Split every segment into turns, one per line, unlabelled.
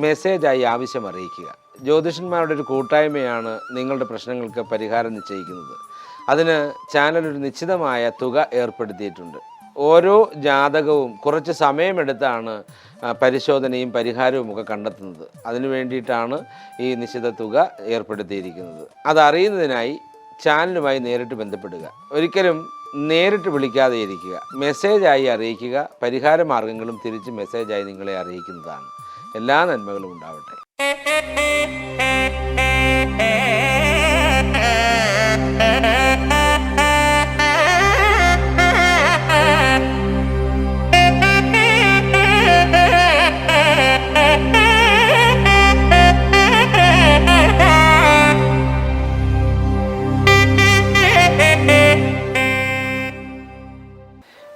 മെസ്സേജായി ആവശ്യം അറിയിക്കുക. ജ്യോതിഷന്മാരുടെ ഒരു കൂട്ടായ്മയാണ് നിങ്ങളുടെ പ്രശ്നങ്ങൾക്ക് പരിഹാരം നിശ്ചയിക്കുന്നത്. അതിന് ചാനൽ ഒരു നിശ്ചിതമായ തുക ഏർപ്പെടുത്തിയിട്ടുണ്ട്. ഓരോ ജാതകവും കുറച്ച് സമയമെടുത്താണ് പരിശോധനയും പരിഹാരവും ഒക്കെ കണ്ടെത്തുന്നത്. അതിനു വേണ്ടിയിട്ടാണ് ഈ നിശ്ചിത തുക ഏർപ്പെടുത്തിയിരിക്കുന്നത്. അതറിയുന്നതിനായി ചാനലുമായി നേരിട്ട് ബന്ധപ്പെടുക. ഒരിക്കലും നേരിട്ട് വിളിക്കാതെ ഇരിക്കുക. മെസ്സേജായി അറിയിക്കുക. പരിഹാര മാർഗങ്ങളും തിരിച്ച് മെസ്സേജായി നിങ്ങളെ അറിയിക്കുന്നതാണ്. എല്ലാ നന്മകളും ഉണ്ടാവട്ടെ.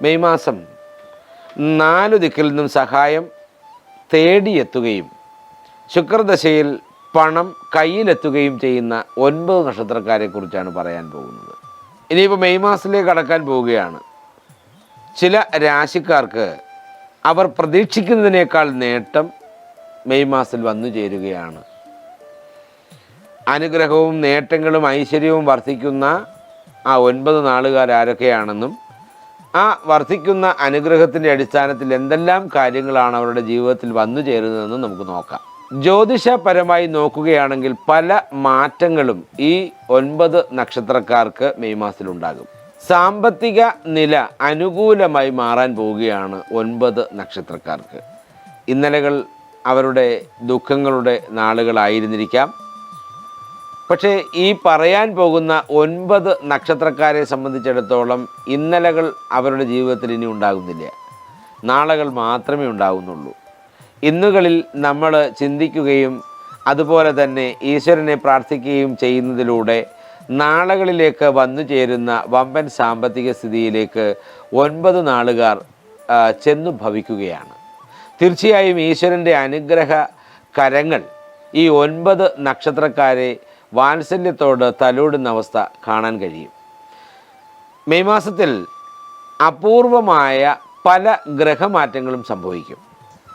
മെയ് മാസം നാലു ദിക്കിൽ നിന്നും സഹായം തേടിയെത്തുകയും ശുക്രദശയിൽ പണം കയ്യിലെത്തുകയും ചെയ്യുന്ന ഒൻപത് നക്ഷത്രക്കാരെ കുറിച്ചാണ് പറയാൻ പോകുന്നത്. ഇനിയിപ്പോൾ മെയ് മാസത്തിലേക്ക് കടക്കാൻ പോവുകയാണ്. ചില രാശിക്കാർക്ക് അവർ പ്രതീക്ഷിക്കുന്നതിനേക്കാൾ നേട്ടം മെയ് മാസത്തിൽ വന്നു ചേരുകയാണ്. അനുഗ്രഹവും നേട്ടങ്ങളും ഐശ്വര്യവും വർദ്ധിക്കുന്ന ആ ഒൻപത് നാളുകാർ ആരൊക്കെയാണെന്നും ആ വർദ്ധിക്കുന്ന അനുഗ്രഹത്തിന്റെ അടിസ്ഥാനത്തിൽ എന്തെല്ലാം കാര്യങ്ങളാണ് അവരുടെ ജീവിതത്തിൽ വന്നു ചേരുന്നതെന്ന് നമുക്ക് നോക്കാം. ജ്യോതിഷപരമായി നോക്കുകയാണെങ്കിൽ പല മാറ്റങ്ങളും ഈ ഒൻപത് നക്ഷത്രക്കാർക്ക് മെയ് മാസത്തിലുണ്ടാകും. സാമ്പത്തിക നില അനുകൂലമായി മാറാൻ പോവുകയാണ് ഒൻപത് നക്ഷത്രക്കാർക്ക്. ഇന്നലകൾ അവരുടെ ദുഃഖങ്ങളുടെ നാളുകളായിരുന്നിരിക്കാം. പക്ഷേ ഈ പറയാൻ പോകുന്ന ഒൻപത് നക്ഷത്രക്കാരെ സംബന്ധിച്ചിടത്തോളം ഇന്നലകൾ അവരുടെ ജീവിതത്തിൽ ഇനി ഉണ്ടാകുന്നില്ല. നാളകൾ മാത്രമേ ഉണ്ടാകുന്നുള്ളൂ. ഇന്നുകളിൽ നമ്മൾ ചിന്തിക്കുകയും അതുപോലെ തന്നെ ഈശ്വരനെ പ്രാർത്ഥിക്കുകയും ചെയ്യുന്നതിലൂടെ നാളുകളിലേക്ക് വന്നു ചേരുന്ന വമ്പൻ സാമ്പത്തിക സ്ഥിതിയിലേക്ക് ഒൻപത് നാളുകാർ ചെന്നു ഭവിക്കുകയാണ്. തീർച്ചയായും ഈശ്വരന്റെ അനുഗ്രഹ കരങ്ങൾ ഈ ഒൻപത് നക്ഷത്രക്കാരെ വാത്സല്യത്തോട് തലോടുന്ന അവസ്ഥ കാണാൻ കഴിയും. മെയ് മാസത്തിൽ അപൂർവമായ പല ഗ്രഹമാറ്റങ്ങളും സംഭവിക്കും.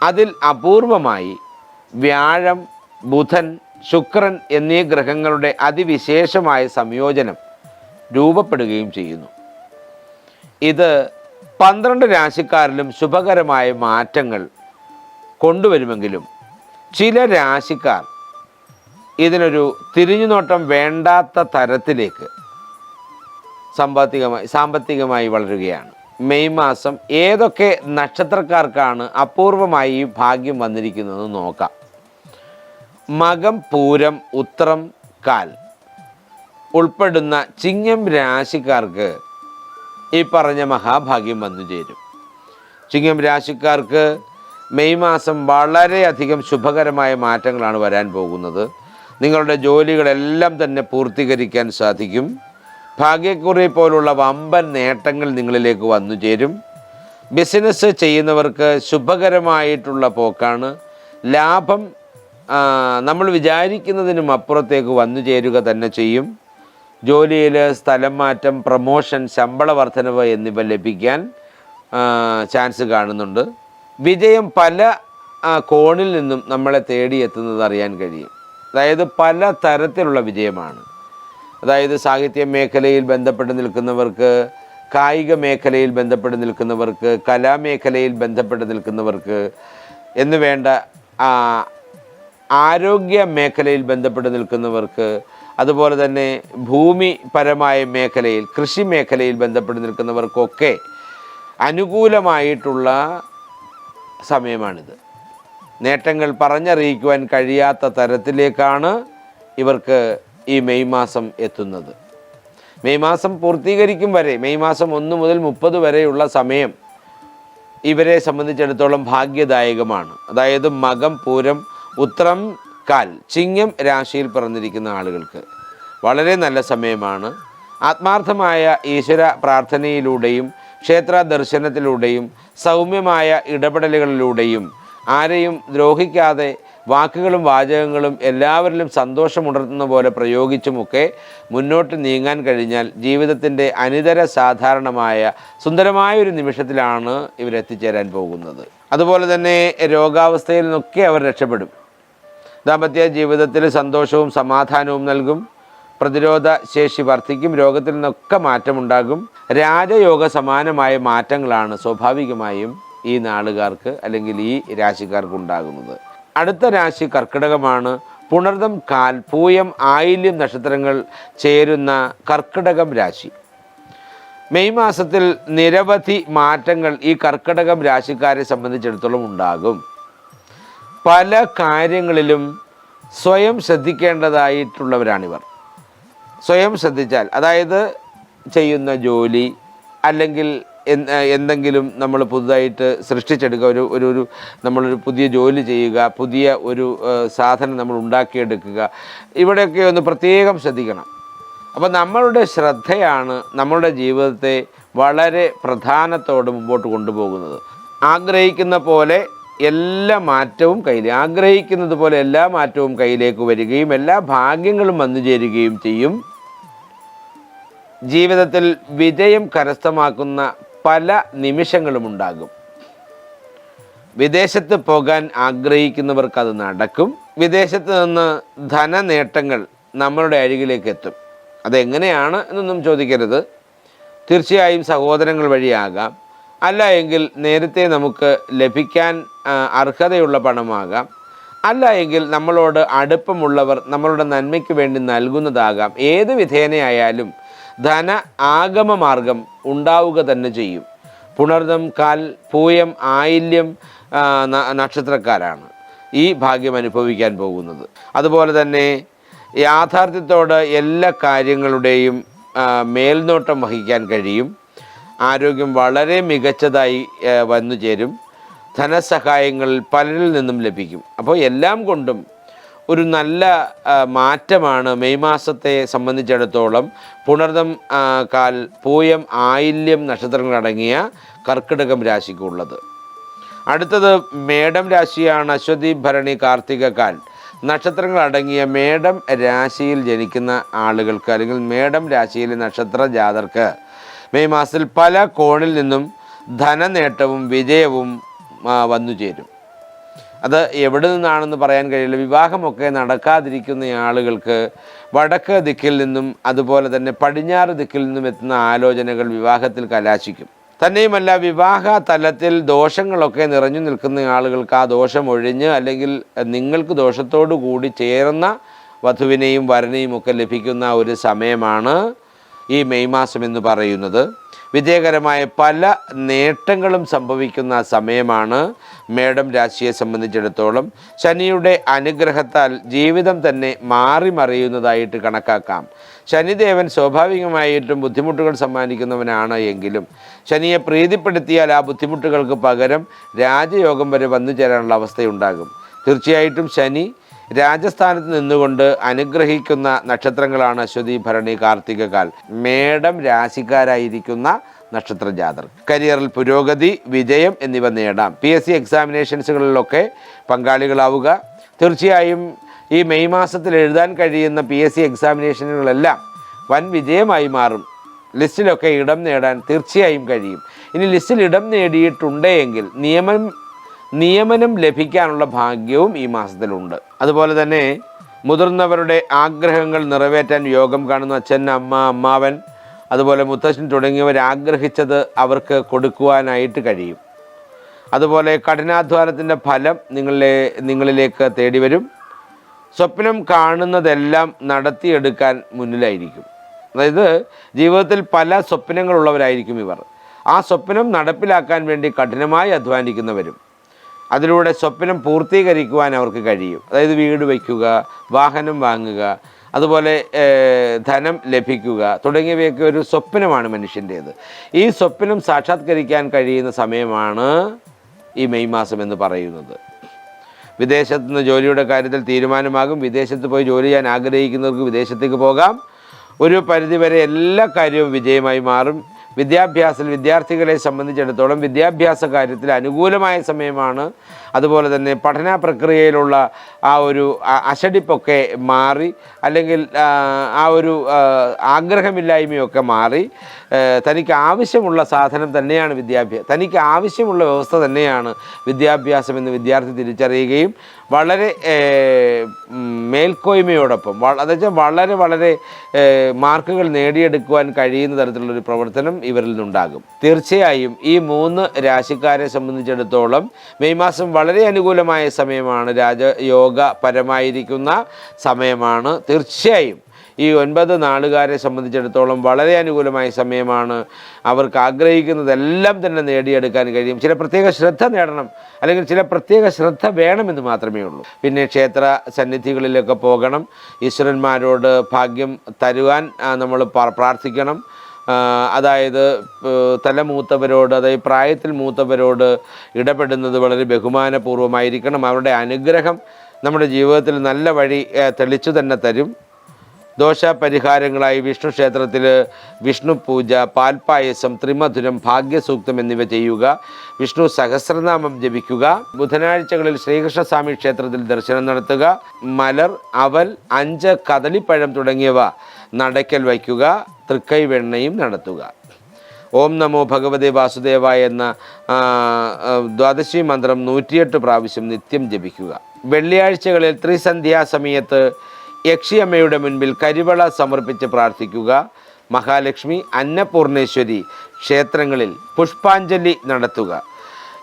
അതിൽ അപൂർവമായി വ്യാഴം ബുധൻ ശുക്രൻ എന്നീ ഗ്രഹങ്ങളുടെ അതിവിശേഷമായ സംയോജനം രൂപപ്പെടുകയും ചെയ്യുന്നു. ഇത് പന്ത്രണ്ട് രാശിക്കാരിലും ശുഭകരമായ മാറ്റങ്ങൾ കൊണ്ടുവരുമെങ്കിലും ചില രാശിക്കാർ ഇതിനൊരു തിരിഞ്ഞുനോട്ടം വേണ്ടാത്ത തരത്തിലേക്ക് സാമ്പത്തികമായി സാമ്പത്തികമായി വളരുകയാണ്. മെയ് മാസം ഏതൊക്കെ നക്ഷത്രക്കാർക്കാണ് അപൂർവമായി ഭാഗ്യം വന്നിരിക്കുന്നത് നോക്കാം. മകം പൂരം ഉത്രം കാൽ ഉൾപ്പെടുന്ന ചിങ്ങം രാശിക്കാർക്ക് ഈ പറഞ്ഞ മഹാഭാഗ്യം വന്നു ചേരും. ചിങ്ങം രാശിക്കാർക്ക് മെയ് മാസം വളരെയധികം ശുഭകരമായ മാറ്റങ്ങളാണ് വരാൻ പോകുന്നത്. നിങ്ങളുടെ ജോലികളെല്ലാം തന്നെ പൂർത്തീകരിക്കാൻ സാധിക്കും. ഭാഗ്യക്കുറി പോലുള്ള വമ്പൻ നേട്ടങ്ങൾ നിങ്ങളിലേക്ക് വന്നു ചേരും. ബിസിനസ് ചെയ്യുന്നവർക്ക് ശുഭകരമായിട്ടുള്ള പോക്കാണ്. ലാഭം നമ്മൾ വിചാരിക്കുന്നതിനും അപ്പുറത്തേക്ക് വന്നു ചേരുക തന്നെ ചെയ്യും. ജോലിയിൽ സ്ഥലം മാറ്റം പ്രമോഷൻ ശമ്പള വർധനവ് എന്നിവ ലഭിക്കാൻ ചാൻസ് കാണുന്നുണ്ട്. വിജയം പല കോണിൽ നിന്നും നമ്മളെ തേടിയെത്തുന്നത് അറിയാൻ കഴിയും. അതായത് പല തരത്തിലുള്ള വിജയമാണ്. അതായത് സാഹിത്യ മേഖലയിൽ ബന്ധപ്പെട്ട് നിൽക്കുന്നവർക്ക് കായിക മേഖലയിൽ ബന്ധപ്പെട്ട് നിൽക്കുന്നവർക്ക് കലാമേഖലയിൽ ബന്ധപ്പെട്ട് നിൽക്കുന്നവർക്ക് എന്ന് വേണ്ട ആരോഗ്യ മേഖലയിൽ ബന്ധപ്പെട്ട് നിൽക്കുന്നവർക്ക് അതുപോലെ തന്നെ ഭൂമിപരമായ മേഖലയിൽ കൃഷി മേഖലയിൽ ബന്ധപ്പെട്ട് നിൽക്കുന്നവർക്കൊക്കെ അനുകൂലമായിട്ടുള്ള സമയമാണിത്. നേട്ടങ്ങൾ പറഞ്ഞറിയിക്കുവാൻ കഴിയാത്ത തരത്തിലേക്കാണ് ഇവർക്ക് ഈ മെയ് മാസം എത്തുന്നത്. മെയ് മാസം പൂർത്തീകരിക്കും വരെ മെയ് മാസം ഒന്ന് മുതൽ മുപ്പത് വരെയുള്ള സമയം ഇവരെ സംബന്ധിച്ചിടത്തോളം ഭാഗ്യദായകമാണ്. അതായത് മകം പൂരം ഉത്രം കാൽ ചിങ്ങം രാശിയിൽ പിറന്നിരിക്കുന്ന ആളുകൾക്ക് വളരെ നല്ല സമയമാണ്. ആത്മാർത്ഥമായ ഈശ്വര പ്രാർത്ഥനയിലൂടെയും ക്ഷേത്ര ദർശനത്തിലൂടെയും സൗമ്യമായ ഇടപെടലുകളിലൂടെയും ആരെയും ദ്രോഹിക്കാതെ വാക്കുകളും വാചകങ്ങളും എല്ലാവരിലും സന്തോഷമുണർത്തുന്ന പോലെ പ്രയോഗിച്ചുമൊക്കെ മുന്നോട്ട് നീങ്ങാൻ കഴിഞ്ഞാൽ ജീവിതത്തിന്റെ അനിതര സാധാരണമായ സുന്ദരമായ ഒരു നിമിഷത്തിലാണ് ഇവരെത്തിച്ചേരാൻ പോകുന്നത്. അതുപോലെ തന്നെ രോഗാവസ്ഥയിൽ നിന്നൊക്കെ അവർ രക്ഷപ്പെടും. ദാമ്പത്യ ജീവിതത്തിൽ സന്തോഷവും സമാധാനവും നൽകും. പ്രതിരോധ ശേഷി വർദ്ധിക്കും. രോഗത്തിൽ നിന്നൊക്കെ മാറ്റമുണ്ടാകും. രാജയോഗ സമാനമായ മാറ്റങ്ങളാണ് സ്വാഭാവികമായും ഈ നാളുകാർക്ക് അല്ലെങ്കിൽ ഈ രാശിക്കാർക്ക് ഉണ്ടാകുന്നത്. അടുത്ത രാശി കർക്കിടകമാണ്. പുണർദം കാൽ പൂയം ആയില്യം നക്ഷത്രങ്ങൾ ചേരുന്ന കർക്കിടകം രാശി. മെയ് മാസത്തിൽ നിരവധി മാറ്റങ്ങൾ ഈ കർക്കിടകം രാശിക്കാരെ സംബന്ധിച്ചിടത്തോളം ഉണ്ടാകും. പല കാര്യങ്ങളിലും സ്വയം ശ്രദ്ധിക്കേണ്ടതായിട്ടുള്ളവരാണിവർ. സ്വയം ശ്രദ്ധിച്ചാൽ അതായത് ചെയ്യുന്ന ജോലി അല്ലെങ്കിൽ എന്തെങ്കിലും നമ്മൾ പുതുതായിട്ട് സൃഷ്ടിച്ചെടുക്കുക ഒരു ഒരു ഒരു നമ്മളൊരു പുതിയ ജോലി ചെയ്യുക പുതിയ ഒരു സാധനം നമ്മൾ ഉണ്ടാക്കിയെടുക്കുക ഇവിടെയൊക്കെ ഒന്ന് പ്രത്യേകം ശ്രദ്ധിക്കണം. അപ്പോൾ നമ്മളുടെ ശ്രദ്ധയാണ് നമ്മളുടെ ജീവിതത്തെ വളരെ പ്രധാനത്തോടെ മുമ്പോട്ട് കൊണ്ടുപോകുന്നത്. ആഗ്രഹിക്കുന്ന പോലെ എല്ലാ മാറ്റവും കയ്യിൽ ആഗ്രഹിക്കുന്നത് പോലെ എല്ലാ മാറ്റവും കയ്യിലേക്ക് വരികയും എല്ലാ ഭാഗ്യങ്ങളും വന്നു ചേരുകയും ചെയ്യും. ജീവിതത്തിൽ വിജയം കരസ്ഥമാക്കുന്ന പല നിമിഷങ്ങളും ഉണ്ടാകും. വിദേശത്ത് പോകാൻ ആഗ്രഹിക്കുന്നവർക്ക് അത് നടക്കും. വിദേശത്ത് നിന്ന് ധനനേട്ടങ്ങൾ നമ്മളുടെ അരികിലേക്ക് എത്തും. അതെങ്ങനെയാണ് എന്നൊന്നും ചോദിക്കരുത്. തീർച്ചയായും സഹോദരങ്ങൾ വഴിയാകാം. അല്ല എങ്കിൽ നേരത്തെ നമുക്ക് ലഭിക്കാൻ അർഹതയുള്ള പണമാകാം. അല്ല എങ്കിൽ നമ്മളോട് അടുപ്പമുള്ളവർ നമ്മളുടെ നന്മയ്ക്ക് വേണ്ടി നൽകുന്നതാകാം. ഏത് വിധേനയായാലും ധന ആഗമ മാർഗം ഉണ്ടാവുക തന്നെ ചെയ്യും. പുണർദം കാൽ പൂയം ആയില്യം നക്ഷത്രക്കാരാണ് ഈ ഭാഗ്യം അനുഭവിക്കാൻ പോകുന്നത്. അതുപോലെ തന്നെ യാഥാർത്ഥ്യത്തോട് എല്ലാ കാര്യങ്ങളുടെയും മേൽനോട്ടം വഹിക്കാൻ കഴിയും. ആരോഗ്യം വളരെ മികച്ചതായി വന്നു ചേരും ധനസഹായങ്ങൾ പലരിൽ നിന്നും ലഭിക്കും. അപ്പോൾ എല്ലാം കൊണ്ടും ഒരു നല്ല മാറ്റമാണ് മെയ് മാസത്തെ സംബന്ധിച്ചിടത്തോളം പുണർദം കാൽ പൂയം ആയില്യം നക്ഷത്രങ്ങളടങ്ങിയ കർക്കിടകം രാശിക്കുള്ളത് അടുത്തത് മേടം രാശിയാണ് അശ്വതി ഭരണി കാർത്തിക കാൽ. നക്ഷത്രങ്ങൾ അടങ്ങിയ മേടം രാശിയിൽ ജനിക്കുന്ന ആളുകൾക്ക് അല്ലെങ്കിൽ മേടം രാശിയിലെ നക്ഷത്ര ജാതർക്ക് മെയ് മാസത്തിൽ പല കോണിൽ നിന്നും ധനനേട്ടവും വിജയവും വന്നു ചേരും. അത് എവിടെ നിന്നാണെന്ന് പറയാൻ കഴിയില്ല. വിവാഹമൊക്കെ നടക്കാതിരിക്കുന്ന ആളുകൾക്ക് വടക്ക് ദിക്കിൽ നിന്നും അതുപോലെ തന്നെ പടിഞ്ഞാറ് ദിക്കിൽ നിന്നും എത്തുന്ന ആലോചനകൾ വിവാഹത്തിൽ കലാശിക്കും. തന്നെയുമല്ല വിവാഹ തലത്തിൽ ദോഷങ്ങളൊക്കെ നിറഞ്ഞു നിൽക്കുന്ന ആളുകൾക്ക് ആ ദോഷം ഒഴിഞ്ഞ് അല്ലെങ്കിൽ നിങ്ങൾക്ക് ദോഷത്തോടു കൂടി ചേർന്ന വധുവിനെയും വരനെയും ഒക്കെ ലഭിക്കുന്ന ഒരു സമയമാണ് ഈ മെയ് മാസം എന്ന് പറയുന്നത് വിജയകരമായ പല നേട്ടങ്ങളും സംഭവിക്കുന്ന സമയമാണ്. മേഡം രാശിയെ സംബന്ധിച്ചിടത്തോളം ശനിയുടെ അനുഗ്രഹത്താൽ ജീവിതം തന്നെ മാറിമറിയുന്നതായിട്ട് കണക്കാക്കാം. ശനിദേവൻ സ്വാഭാവികമായിട്ടും ബുദ്ധിമുട്ടുകൾ സമ്മാനിക്കുന്നവനാണ് എങ്കിലും ശനിയെ പ്രീതിപ്പെടുത്തിയാൽ ആ ബുദ്ധിമുട്ടുകൾക്ക് പകരം രാജയോഗം വരെ വന്നു ചേരാനുള്ള അവസ്ഥയുണ്ടാകും. തീർച്ചയായിട്ടും ശനി രാജസ്ഥാനത്ത് നിന്നുകൊണ്ട് അനുഗ്രഹിക്കുന്ന നക്ഷത്രങ്ങളാണ് അശ്വതി ഭരണി കാർത്തികകാൽ മേടം രാശിക്കാരായിരിക്കുന്ന നക്ഷത്ര ജാതർ. കരിയറിൽ പുരോഗതി വിജയം എന്നിവ നേടാം. പി എസ് സി എക്സാമിനേഷൻസുകളിലൊക്കെ പങ്കാളികളാവുക. തീർച്ചയായും ഈ മെയ് മാസത്തിൽ എഴുതാൻ കഴിയുന്ന പി എസ് സി എക്സാമിനേഷനുകളെല്ലാം വൻ വിജയമായി മാറും. ലിസ്റ്റിലൊക്കെ ഇടം നേടാൻ തീർച്ചയായും കഴിയും. ഇനി ലിസ്റ്റിൽ ഇടം നേടിയിട്ടുണ്ടെങ്കിൽ നിയമം നിയമനം ലഭിക്കാനുള്ള ഭാഗ്യവും ഈ മാസത്തിലുണ്ട്. അതുപോലെ തന്നെ മുതിർന്നവരുടെ ആഗ്രഹങ്ങൾ നിറവേറ്റാൻ യോഗം കാണുന്ന അച്ഛൻ അമ്മ അമ്മാവൻ അതുപോലെ മുത്തശ്ശൻ തുടങ്ങിയവർ ആഗ്രഹിച്ചത് അവർക്ക് കൊടുക്കുവാനായിട്ട് കഴിയും. അതുപോലെ കഠിനാധ്വാനത്തിന്റെ ഫലം നിങ്ങളിലെ നിങ്ങളിലേക്ക് തേടി വരും. സ്വപ്നം കാണുന്നതെല്ലാം നടത്തിയെടുക്കാൻ മുന്നിലായിരിക്കും. അതായത് ജീവിതത്തിൽ പല സ്വപ്നങ്ങളുള്ളവരായിരിക്കും ഇവർ. ആ സ്വപ്നം നടപ്പിലാക്കാൻ വേണ്ടി കഠിനമായി അധ്വാനിക്കുന്നവരും. അതിലൂടെ സ്വപ്നം പൂർത്തീകരിക്കുവാൻ അവർക്ക് കഴിയും. അതായത് വീട് വയ്ക്കുക വാഹനം വാങ്ങുക അതുപോലെ ധനം ലഭിക്കുക തുടങ്ങിയവയൊക്കെ ഒരു സ്വപ്നമാണ് മനുഷ്യന്റേത്. ഈ സ്വപ്നം സാക്ഷാത്കരിക്കാൻ കഴിയുന്ന സമയമാണ് ഈ മെയ് മാസം എന്ന് പറയുന്നത്. വിദേശത്ത് നിന്ന് ജോലിയുടെ കാര്യത്തിൽ തീരുമാനമാകും. വിദേശത്ത് പോയി ജോലി ചെയ്യാൻ ആഗ്രഹിക്കുന്നവർക്ക് വിദേശത്തേക്ക് പോകാം. ഒരു പരിധിവരെ എല്ലാ കാര്യവും വിജയമായി മാറും. വിദ്യാഭ്യാസത്തിൽ വിദ്യാർത്ഥികളെ സംബന്ധിച്ചിടത്തോളം വിദ്യാഭ്യാസ കാര്യത്തിൽ അനുകൂലമായ സമയമാണ്. അതുപോലെ തന്നെ പഠന പ്രക്രിയയിലുള്ള ആ ഒരു അശടിപ്പൊക്കെ മാറി അല്ലെങ്കിൽ ആ, ഒരു ആഗ്രഹമില്ലായ്മയൊക്കെ മാറി. തനിക്ക് ആവശ്യമുള്ള സാധനം തന്നെയാണ് വിദ്യാഭ്യാസം തനിക്ക് ആവശ്യമുള്ള വ്യവസ്ഥ തന്നെയാണ് വിദ്യാഭ്യാസം എന്ന് വിദ്യാർത്ഥി തിരിച്ചറിയുകയും വളരെ മേൽക്കോയ്മയോടൊപ്പം വ- അതെന്ന് വെച്ചാൽ വളരെ വളരെ മാർക്കുകൾ നേടിയെടുക്കുവാൻ കഴിയുന്ന തരത്തിലുള്ളൊരു പ്രവർത്തനം ഇവരിൽ നിന്നുണ്ടാകും തീർച്ചയായും ഈ മൂന്ന് രാശിക്കാരെ സംബന്ധിച്ചിടത്തോളം മെയ് മാസം വളരെ അനുകൂലമായ സമയമാണ്. രാജയോഗ പരമായിരിക്കുന്ന സമയമാണ്. തീർച്ചയായും ഈ ഒൻപത് നാളുകാരെ സംബന്ധിച്ചിടത്തോളം വളരെ അനുകൂലമായ സമയമാണ്. അവർക്ക് ആഗ്രഹിക്കുന്നതെല്ലാം തന്നെ നേടിയെടുക്കാൻ കഴിയും. ചില പ്രത്യേക ശ്രദ്ധ നേടണം അല്ലെങ്കിൽ ചില പ്രത്യേക ശ്രദ്ധ വേണമെന്ന് മാത്രമേ ഉള്ളൂ. പിന്നെ ക്ഷേത്ര സന്നിധികളിലൊക്കെ പോകണം. ഈശ്വരന്മാരോട് ഭാഗ്യം തരുവാൻ നമ്മൾ പ്രാർത്ഥിക്കണം. അതായത് തല തലമൂത്തവരോട് അതായത് പ്രായത്തിൽ മൂത്തവരോട് ഇടപെടുന്നത് വളരെ ബഹുമാനപൂർവമായിരിക്കണം. അവരുടെ അനുഗ്രഹം നമ്മുടെ ജീവിതത്തിൽ നല്ല വഴി തെളിച്ചു തന്നെ തരും. ദോഷപരിഹാരങ്ങളായി വിഷ്ണു ക്ഷേത്രത്തിൽ വിഷ്ണു പൂജ പാൽപ്പായസം ത്രിമധുരം ഭാഗ്യസൂക്തം എന്നിവ ചെയ്യുക. വിഷ്ണു സഹസ്രനാമം ജപിക്കുക. ബുധനാഴ്ചകളിൽ ശ്രീകൃഷ്ണസ്വാമി ക്ഷേത്രത്തിൽ ദർശനം നടത്തുക. മലർ അവൽ അഞ്ച് കദളിപ്പഴം തുടങ്ങിയവ നടക്കൽ വയ്ക്കുക. തൃക്കൈ വെണ്ണയും നടത്തുക. ഓം നമോ ഭഗവതി വാസുദേവ എന്ന ദ്വാദശി മന്ത്രം നൂറ്റിയെട്ട് പ്രാവശ്യം നിത്യം ജപിക്കുക. വെള്ളിയാഴ്ചകളിൽ ത്രിസന്ധ്യാസമയത്ത് യക്ഷിയമ്മയുടെ മുൻപിൽ കരിവള സമർപ്പിച്ച് പ്രാർത്ഥിക്കുക. മഹാലക്ഷ്മി അന്നപൂർണേശ്വരി ക്ഷേത്രങ്ങളിൽ പുഷ്പാഞ്ജലി നടത്തുക.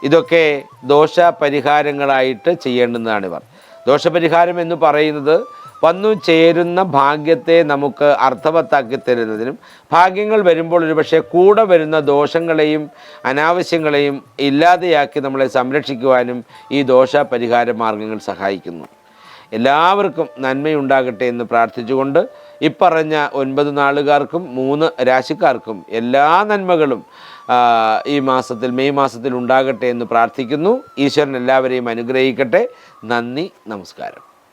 ഇതൊക്കെ ദോഷ പരിഹാരങ്ങളായിട്ട് ചെയ്യേണ്ടുന്നതാണിവർ ദോഷപരിഹാരം എന്ന് പറയുന്നത് വന്നു ചേരുന്ന ഭാഗ്യത്തെ നമുക്ക് അർത്ഥവത്താക്കി തരുന്നതിനും ഭാഗ്യങ്ങൾ വരുമ്പോൾ ഒരുപക്ഷെ കൂടെ വരുന്ന ദോഷങ്ങളെയും അനാവശ്യങ്ങളെയും ഇല്ലാതെയാക്കി നമ്മളെ സംരക്ഷിക്കുവാനും ഈ ദോഷ പരിഹാര മാർഗങ്ങൾ സഹായിക്കുന്നു. എല്ലാവർക്കും നന്മയുണ്ടാകട്ടെ എന്ന് പ്രാർത്ഥിച്ചുകൊണ്ട് ഇപ്പറഞ്ഞ ഒൻപത് നാളുകാർക്കും മൂന്ന് രാശിക്കാർക്കും എല്ലാ നന്മകളും ഈ മാസത്തിൽ മെയ് മാസത്തിൽ ഉണ്ടാകട്ടെ എന്ന് പ്രാർത്ഥിക്കുന്നു. ഈശ്വരൻ എല്ലാവരെയും അനുഗ്രഹിക്കട്ടെ. നന്ദി നമസ്കാരം.